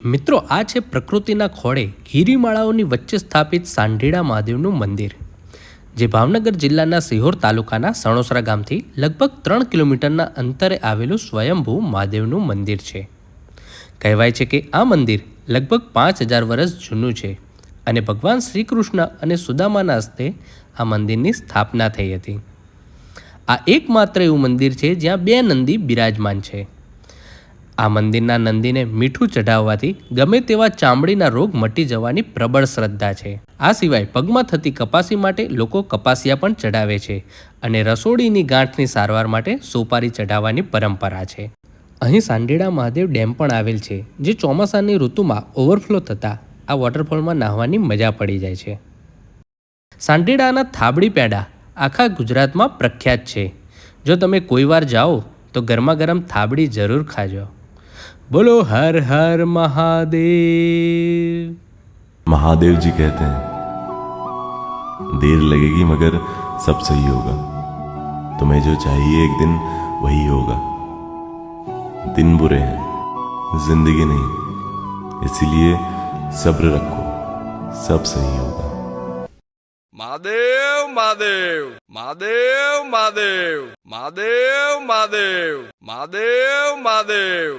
મિત્રો, આ છે પ્રકૃતિના ખોળે ગિરિમાળાઓની વચ્ચે સ્થાપિત સાંઢીડા મહાદેવનું મંદિર, જે ભાવનગર જિલ્લાના સિહોર તાલુકાના સણોસરા ગામથી લગભગ ત્રણ કિલોમીટરના અંતરે આવેલું સ્વયંભૂ મહાદેવનું મંદિર છે. કહેવાય છે કે આ મંદિર લગભગ પાંચ હજાર વર્ષ જૂનું છે અને ભગવાન શ્રી કૃષ્ણ અને સુદામાના હસ્તે આ મંદિરની સ્થાપના થઈ હતી. આ એકમાત્ર એવું મંદિર છે જ્યાં બે નંદી બિરાજમાન છે. આ મંદિરના નંદીને મીઠું ચઢાવવાથી ગમે તેવા ચામડીના રોગ મટી જવાની પ્રબળ શ્રદ્ધા છે. આ સિવાય પગમાં થતી કપાસી માટે લોકો કપાસિયા પણ ચઢાવે છે અને રસોડીની ગાંઠની સારવાર માટે સોપારી ચઢાવવાની પરંપરા છે. અહીં સાંડેડા મહાદેવ ડેમ પણ આવેલ છે, જે ચોમાસાની ઋતુમાં ઓવરફ્લો થતાં આ વોટરફોલમાં નાહવાની મજા પડી જાય છે. સાંડેડાના થાબડી પેડા આખા ગુજરાતમાં પ્રખ્યાત છે. જો તમે કોઈ વાર જાઓ તો ગરમા ગરમ થાબડી જરૂર ખાજો. बोलो हर हर महादेव। महादेव जी कहते हैं देर लगेगी मगर सब सही होगा। तुम्हें जो चाहिए एक दिन वही होगा। दिन बुरे हैं ज़िंदगी नहीं इसीलिए सब्र रखो सब सही होगा। महादेव महादेव महादेव महादेव महादेव महादेव महादेव महादेव